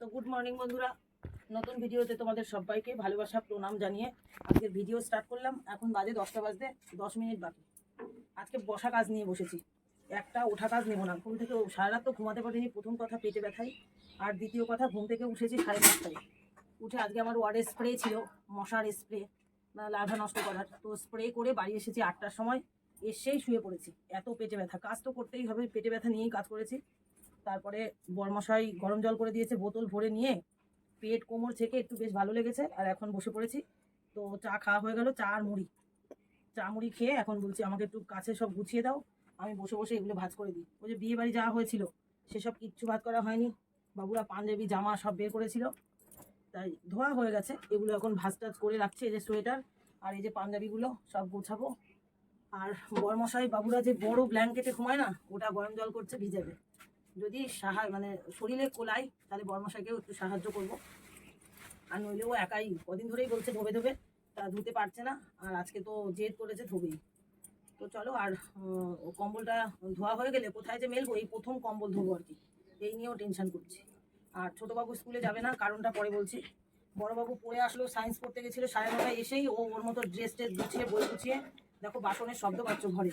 তো good morning বন্ধুরা। নতুন ভিডিওতে তোমাদের সবাইকে ভালোবাসা, প্রণাম জানিয়ে আজকের ভিডিও স্টার্ট করলাম। এখন বাজে দশটা বাজতে দশ মিনিট বাকি। আজকে বসা কাজ নিয়ে বসেছি। একটা ওঠা কাজ নেব না। ঘুম থেকে সারা রাত তো ঘুমাতে পারিনি। প্রথম কথা পেটে ব্যথাই। আর দ্বিতীয় কথা, ঘুম থেকে উঠেছি সাড়ে পাঁচটায়। উঠে আজকে আমার ওয়ার্ডের স্প্রে ছিল, মশার স্প্রে লাভা নষ্ট করার। তো স্প্রে করে বাড়ি এসেছি আটটার সময়। এসেই শুয়ে পড়েছি। এত পেটে ব্যথা। কাজ তো করতেই হবে। পেটে ব্যথা নিয়েই কাজ করেছি। তারপরে বরমশাই গরম জল করে দিয়েছে, বোতল ভরে নিয়ে পেট কোমর থেকে একটু বেশ ভালো লেগেছে, আর এখন বসে পড়েছি। তো চা খাওয়া হয়ে গেল, চা আর মুড়ি। চা মুড়ি খেয়ে এখন বলছি আমাকে একটু কাছে সব গুছিয়ে দাও, আমি বসে বসে এগুলো ভাজ করে দিই। ওই যে বিয়ে বাড়ি যাওয়া হয়েছিল, সেসব কিচ্ছু ভাত করা হয়নি। বাবুরা পাঞ্জাবি, জামা সব বের করেছিল। তাই ধোয়া হয়ে গেছে, এগুলো এখন ভাজ টাজ করে রাখছে, এই যে সোয়েটার আর এই যে পাঞ্জাবিগুলো সব গোছাবো। আর বরমশাই, বাবুরা যে বড় ব্ল্যাঙ্কেটে ঘুমায় না, ওটা গরম জল করছে, ভিজাবে। যদি সাহা মানে শরীরে কোলাই তাহলে বর্মশাইকেও একটু সাহায্য করব। আর নইলে ও একাই, কদিন ধরেই বলছে ধোবে ধোবে, তা ধুতে পারছে না, আর আজকে তো জেদ করেছে ধোবেই। তো চলো, আর কম্বলটা ধোয়া হয়ে গেলে কোথায় যে মেলবো, এই প্রথম কম্বল ধোবো আর কি। এই নিয়েও টেনশন করছি। আর ছোটোবাবু স্কুলে যাবে না, কারণটা পরে বলছি। বড়বাবু পড়ে আসলো সায়েন্স পড়তে গেছিল, সাড়ে নটায় এসেই ও ওর মতো ড্রেস ট্রেস গুছিয়ে, বই গুছিয়ে, দেখো বাসনের শব্দ পাচ্ছ ঘরে।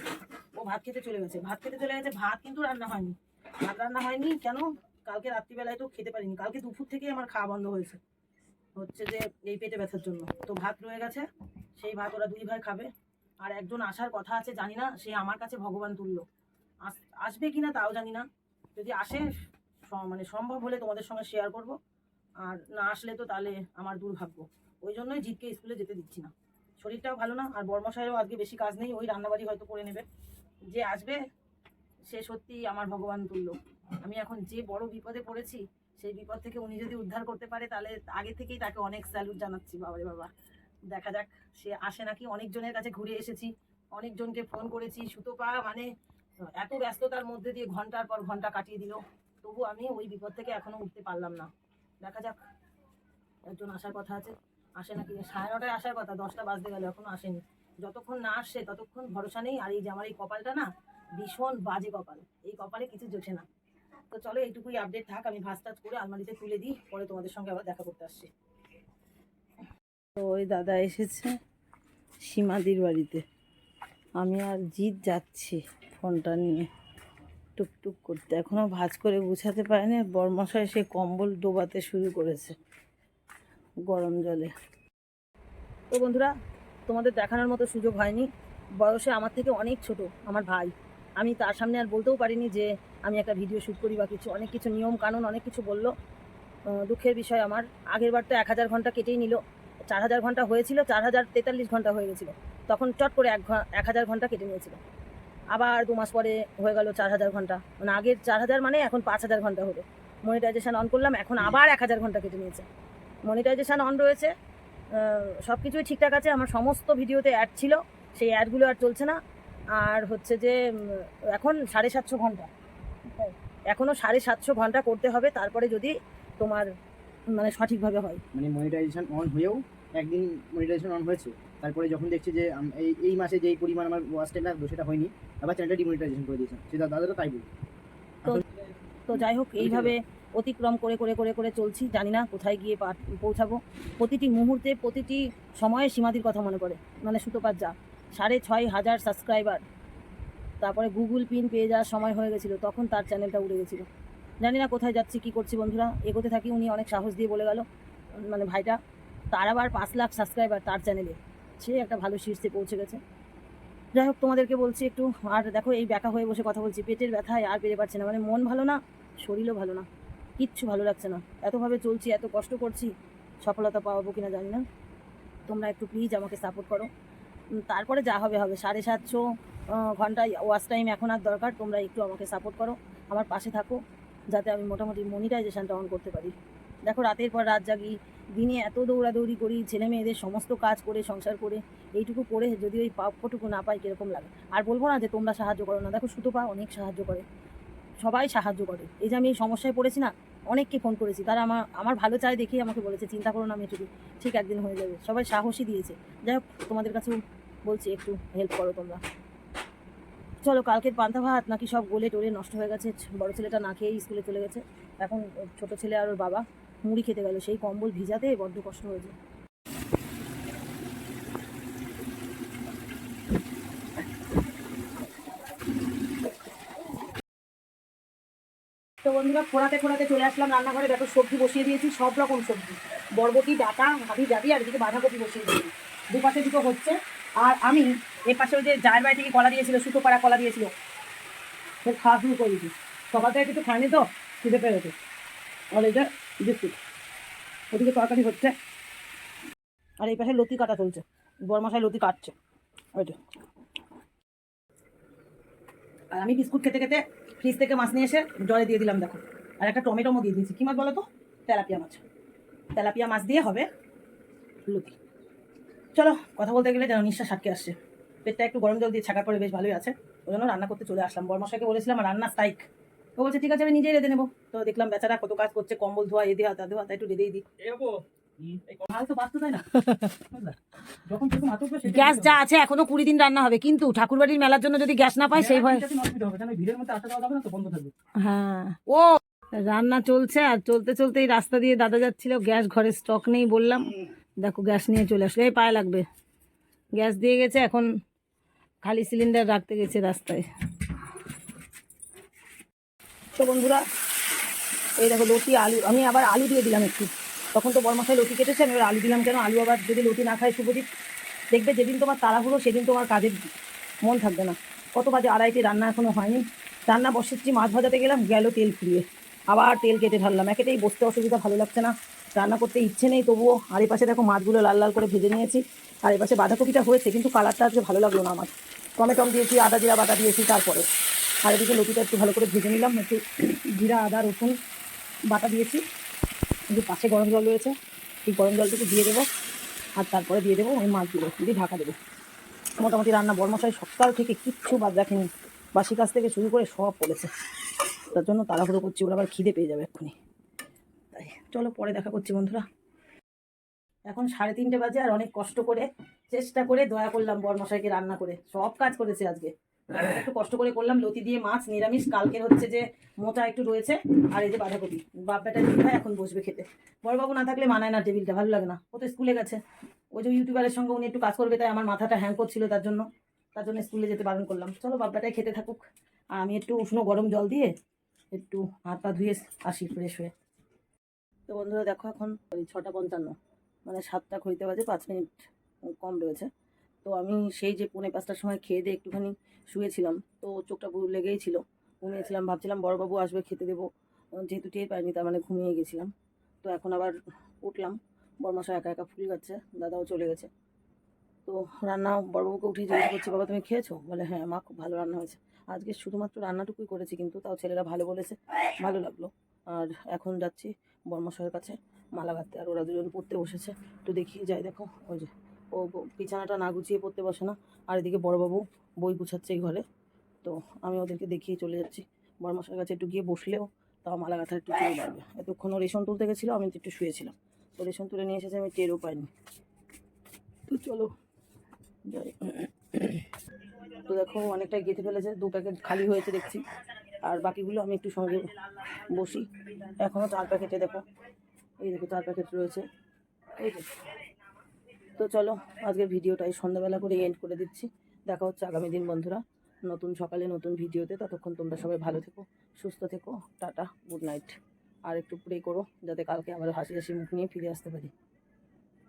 ও ভাত খেতে চলে গেছে। ভাত খেতে চলে গেছে, ভাত কিন্তু রান্না হয়নি। ভাত রান্না হয়নি, কেন? কালকে রাত্রিবেলায় তো খেতে পারিনি। কালকে দুপুর থেকেই আমার খাওয়া বন্ধ হয়েছে। হচ্ছে যে এই পেটে ব্যথার জন্য। তো ভাত রয়ে গেছে, সেই ভাত ওরা দুই ভাই খাবে। আর একজন আসার কথা আছে, জানি না, সে আমার কাছে ভগবান আস- আসবে কিনা তাও জানি না। যদি আসে মানে সম্ভব হলে তোমাদের সঙ্গে শেয়ার করব। আর না আসলে তো তাহলে আমার দুর্ভাগ্য। ওই জন্যই জিতকে স্কুলে যেতে দিচ্ছি না। শরীরটাও ভালো না, আর বর্মশাইয়েরও আজকে বেশি কাজ নেই, ওই রান্নাবাড়ি হয়তো করে নেবে। যে আসবে সে সত্যি আমার ভগবান তুল্য। আমি এখন যে বড় বিপদে পড়েছি, সেই বিপদ থেকে উনি যদি উদ্ধার করতে পারে, তাহলে আগে থেকেই তাকে অনেক স্যালুট জানাচ্ছি, বাবারে বাবা। দেখা যাক, সে আসে নাকি? অনেকজনের কাছে ঘুরে এসেছি, অনেকজনকে ফোন করেছি সুতোপা মানে এত ব্যস্ততার মধ্যে দিয়ে ঘণ্টার পর ঘণ্টা কাটিয়ে দিল। তবু আমি ওই বিপদ থেকে এখনও উঠতে পারলাম না। দেখা যাক, একজন আসার কথা আছে। আসে নাকি? সাড়ে নটায় আসার কথা, দশটা বাজতে গেল, এখনও আসেনি। যতক্ষণ না আসে, ততক্ষণ ভরসা নেই। আর এই যে আমার এই কপালটা না ভীষণ বাজে কপাল। এই কপালে কিছু জোটে না। তো চলো, এইটুকুই আপডেট থাক, আমি ভাজ টাজ করে আলমারিতে তুলে দিই, পরে তোমাদের সঙ্গে আবার দেখা করতে আসছি। তো ওই দাদা এসেছে সীমাদির বাড়িতে। আমি আর জিৎ যাচ্ছি ফোনটা নিয়ে টুকটুক করতে। এখনও ভাজ করে গুছাতে পারেনি বরমশাই সে কম্বল ডোবাতে শুরু করেছে গরম জলে। তো বন্ধুরা, তোমাদের দেখানোর মতো সুযোগ হয়নি। বয়সে আমার থেকে অনেক ছোট, আমার ভাই। আমি তার সামনে আর বলতেও পারিনি যে আমি একটা ভিডিও শ্যুট করি বা কিছু। অনেক কিছু নিয়ম কানুন, অনেক কিছু বলল। দুঃখের বিষয় আমার। আগের বার তো এক হাজার ঘণ্টা কেটেই নিল। চার হাজার ঘণ্টা হয়েছিল, চার হাজার তেতাল্লিশ ঘণ্টা হয়ে গেছিল। তখন চট করে এক এক হাজার ঘণ্টা কেটে নিয়েছিল। আবার দু মাস পরে হয়ে গেল চার হাজার ঘণ্টা। মানে আগের চার হাজার মানে এখন পাঁচ হাজার ঘণ্টা হলো। মনিটাইজেশান অন করলাম, এখন আবার এক হাজার ঘণ্টা কেটে নিয়েছে। মনিটাইজেশন অন রয়েছে। সব কিছুই ঠিকঠাক আছে। আমার সমস্ত ভিডিওতে অ্যাড ছিল। সেই অ্যাডগুলো আর চলছে না। আর হচ্ছে যে এখন সাড়ে সাতশো ঘণ্টা। হ্যাঁ, এখনও সাড়ে সাতশো ঘণ্টা করতে হবে তারপরে যদি তোমার মানে সঠিকভাবে হয়। মানে মনিটাইজেশন অন হয়েও একদিন মনিটাইজেশন অন হয়েছে। তারপরে যখন দেখছি যে এই এই মাসে যেই পরিমাণ আমার ওয়াচ টাইম লাগবে সেটা হয়নি আবার চ্যানেলটা ডিমনিটাইজেশন করে দিয়েছেন সেটা দাদারও তাই বলি তো তো যাই হোক এইভাবে অতিক্রম করে করে করে করে চলছি। জানি না কোথায় গিয়ে পৌঁছাবো। প্রতিটি মুহূর্তে প্রতিটি সময়ে সীমাদির কথা মনে পড়ে। মানে সুতোপাত যা। সাড়ে ছয় হাজার সাবস্ক্রাইবার তারপরে গুগল পিন পেয়ে যাওয়ার সময় হয়ে গেছিল, তখন তার চ্যানেলটা উড়ে গেছিল। জানি না কোথায় যাচ্ছি, কি করছি বন্ধুরা, এগোতে থাকি, উনি অনেক সাহস দিয়ে বলে গেল মানে ভাইটা, তার আবার পাঁচ লাখ সাবস্ক্রাইবার তার চ্যানেলে সে একটা ভালো শীর্ষে পৌঁছে গেছে। যাই হোক, তোমাদেরকে বলছি একটু, আর দেখো, এই ব্যাকা হয়ে বসে কথা বলছি, পেটের ব্যথায় আর পেরে পারছে না মানে মন ভালো না, শরীরও ভালো না, কিচ্ছু ভালো লাগছে না। এতভাবে চলছি, এত কষ্ট করছি, সফলতা পাওয়াবো কিনা জানি না। তোমরা একটু প্লিজ আমাকে সাপোর্ট করো। তারপরে যা হবে হবে। সাড়ে সাতশো ঘন্টায় ওয়াচ টাইম এখন আর দরকার। তোমরা একটু আমাকে সাপোর্ট করো, আমার পাশে থাকো, যাতে আমি মোটামুটি মনিটাইজেশনটা অন করতে পারি। দেখো, রাতের পর রাত জাগি, দিনে এত দৌড়াদৌড়ি করি, ছেলে মেয়েদের সমস্ত কাজ করে, সংসার করে, এইটুকু করে যদি ওই প্রাপ্যটুকু না পাই, কীরকম লাগে? আর বলব না যে তোমরা সাহায্য করো না। দেখো সুতো পা অনেক সাহায্য করে। সবাই সাহায্য করে। এই যে আমি এই সমস্যায় পড়েছি না অনেককে ফোন করেছি। তারা আমার আমার ভালো চায় দেখেই আমাকে বলেছে, চিন্তা করো না মেয়েটুকু, ঠিক একদিন হয়ে যাবে। সবাই সাহসই দিয়েছে। যাই হোক, তোমাদের কাছেও বলছি, একটু হেল্প করো তোমরা। চলো, কালকের পান্তা ভাত নাকি সব গোলে টোলে নষ্ট হয়ে গেছে। বড় ছেলেটা না খেয়েই স্কুলে চলে গেছে। এখন ছোট ছেলে আর ওর বাবা মুড়ি খেতে গেল। সেই কম্বল ভিজাতে বড্ড কষ্ট হয়েছে। বন্ধুরা খোড়াতে খোড়াতে চলে আসলাম রান্নাঘরে। দেখো সবজি বসিয়ে দিয়েছি, সব রকম সবজি। বরবটি, ডাটা ভাবি যাবি আর এদিকে বাঁধাকপি বসিয়ে দিয়েছি। দুপাশে দুটো হচ্ছে। আর আমি এ পাশে ওই যে জায়ের বাড়ি থেকে কলা দিয়েছিল সুতো পাড়া কলা দিয়েছিল। সে খাওয়া শুরু করে দিয়েছি। সকাল থেকে কিছু খাইনি তো, খিদে পেয়ে আর এটা বিস্কুট। ওদিকে তরকারি হচ্ছে। আর এই পাশে লতি কাটা চলছে। বরমশাই লতি কাটছে। ওইটা আর আমি বিস্কুট খেতে খেতে ফ্রিজ থেকে মাছ নিয়ে এসে জলে দিয়ে দিলাম, দেখো। আর একটা টমেটোমো দিয়ে দিয়েছি। কী মাছ বলো তো? তেলাপিয়া মাছ। তেলাপিয়া মাছ দিয়ে হবে লুকি চলো, কথা বলতে গেলে যেন নিঃশ্বাস আটকে আসছে। পেটটা একটু গরম জল দিয়ে ছাকা করে বেশ ভালোই আছে। ওই জন্য রান্না করতে চলে আসলাম। বরমশাইকে বলেছিলাম রান্না স্ট্রাইক ও বলছে, ঠিক আছে, আমি নিজেই রেঁধে নেব। তো দেখলাম বেচারা কত কাজ করছে, কম্বল ধোয়া, এ দেওয়া তা দেওয়া তাই একটু রেঁধেই দিই। গ্যাস যা আছে এখনও কুড়ি দিন রান্না হবে। কিন্তু ঠাকুরবাড়ির মেলার জন্য যদি গ্যাস না পাই সেই থাকবে। হ্যাঁ। ও, রান্না চলছে আর চলতে চলতে এই রাস্তা দিয়ে দাদা যাচ্ছিল, গ্যাস ঘরে স্টক নেই বললাম। দেখো গ্যাস নিয়ে চলে আসলো। পায়ে লাগবে। গ্যাস দিয়ে গেছে, এখন খালি সিলিন্ডার রাখতে গেছে রাস্তায়। তো বন্ধুরা, এই দেখো লতি আলু। আমি আবার আলু দিয়ে দিলাম একটু। তখন তো বরমাসায় লতি কেটেছে, আমি এবার আলু দিলাম কেন? আলু আবার যদি লতি না খায় শুভজিৎ দেখবে যেদিন তোমার তাড়াহুড়ো, সেদিন তোমার কাজের মন থাকবে না। কত বাজে আড়াইটে, রান্না এখনও হয়নি। রান্না বসেছি, মাছ ভাজাতে গেলাম, গেল তেল ফুরিয়ে। আবার তেল কেটে ঢাললাম। একেতেই বসতে অসুবিধা ভালো লাগছে না। রান্না করতে ইচ্ছে নেই, তবুও আর এই পাশে দেখো মাছগুলো লাল লাল করে ভেজে নিয়েছি। আর এই পাশে বাঁধাকপিটা হয়েছে, কিন্তু কালারটা আজকে ভালো লাগল না আমার। টমেটম দিয়েছি, আদা জিরা বাটা দিয়েছি, তারপরে। আর এদিকে লতিটা একটু ভালো করে ভেজে নিলাম, একটু জিরা, আদা, রসুন বাটা দিয়েছি। যে পাশে গরম জল রয়েছে, এই গরম জলটুকু দিয়ে দেবো, আর তারপরে দিয়ে দেবো ওই মাছগুলো দিয়ে ঢাকা দেবো। মোটামুটি রান্না বর্মশাই সকাল থেকে কিচ্ছু বাদ রাখেনি, বাসি কাজ থেকে শুরু করে সব পড়েছে তার জন্য তাড়াহুড়ো করছি, ওরা আবার খিদে পেয়ে যাবে এক্ষুনি। তাই, চলো পরে দেখা করছি বন্ধুরা। এখন সাড়ে তিনটে বাজে আর অনেক কষ্ট করে চেষ্টা করে দয়া করলাম বরমশাইকে রান্না করে, সব কাজ করেছে আজকে। একটু কষ্ট করে করলাম, লতি দিয়ে মাছ, নিরামিষ। কালকের হচ্ছে যে মোটা একটু রয়েছে, আর এই যে বাঁধাকপি। বাপ বেটা ভাই এখন বসবে খেতে। বড়বাবু না থাকলে মানায় না টেবিলটা, ভালো লাগে না। ও তো স্কুলে গেছে। ওই যে ইউটিউবারের সঙ্গে উনি একটু কাজ করবে, তাই আমার মাথাটা হ্যাং করছিল তার জন্য। তার জন্য স্কুলে যেতে বারণ করলাম। চলো বাপ বেটাই খেতে থাকুক। আর আমি একটু উষ্ণ গরম জল দিয়ে একটু হাত পা ধুয়ে আসি ফ্রেশ হয়ে। তো বন্ধুরা দেখো এখন, ওই ছটা পঞ্চান্ন। মানে সাতটা ঘড়িতে বাজে পাঁচ মিনিট, কম রয়েছে। তো আমি সেই যে পৌনে পাঁচটার সময় খেয়ে দিয়ে একটুখানি শুয়েছিলাম, তো চোখটা পুরো লেগেই ছিল ঘুমিয়েছিলাম, ভাবছিলাম বড়বাবু আসবে, খেতে দেবো। যেহেতু টের পাইনি, তার মানে ঘুমিয়ে গেছিলাম। তো এখন আবার উঠলাম। বরমাসা একা একা ফুল যাচ্ছে দাদাও চলে গেছে। তো রান্না বড়বাবুকে উঠে জিজ্ঞেস করছি, বাবা, তুমি খেয়েছো? বলে হ্যাঁ মা খুব ভালো রান্না হয়েছে। আজকে শুধুমাত্র রান্নাটুকুই করেছি, কিন্তু তাও ছেলেরা ভালো বলেছে। ভালো লাগল। আর এখন যাচ্ছি বর্মশাইয়ের কাছে, মালা গাঁথতে। আর ওরা দুজন পড়তে বসেছে। একটু দেখিয়ে যাই, দেখো। ওই যে ও বিছানাটা না গুছিয়ে পড়তে বসে না। আর এদিকে বড়বাবু বই গুছাচ্ছে এই ঘরে। তো আমি ওদেরকে দেখিয়ে চলে যাচ্ছি। বর্মশাইয়ের কাছে একটু গিয়ে বসলেও তাও মালা গাঁথার একটু চলে লাগবে এতক্ষণ ও রেশন তুলতে গেছিল, আমি একটু শুয়েছিলাম। তো রেশন তুলে নিয়ে এসেছে, আমি টেরও পাইনি। তো চলো, যাই। তো দেখো, অনেকটাই গেঁথে ফেলেছে, দু প্যাকেট খালি হয়েছে দেখছি। আর বাকিগুলো আমি একটু সঙ্গে বসি। এখনও চার প্যাকেটে দেখো। এই দেখো, চার প্যাকেট রয়েছে। এই যে তো চলো, আজকের ভিডিওটা এই সন্ধ্যাবেলা করে এন্ড করে দিচ্ছি। দেখা হচ্ছে আগামী দিন, বন্ধুরা। নতুন সকালে নতুন ভিডিওতে। ততক্ষণ তোমরা সবাই ভালো থেকো, সুস্থ থেকো, টাটা গুড নাইট আর একটু প্রে করো, যাতে কালকে আবার হাসি হাসি মুখ নিয়ে ফিরে আসতে পারি।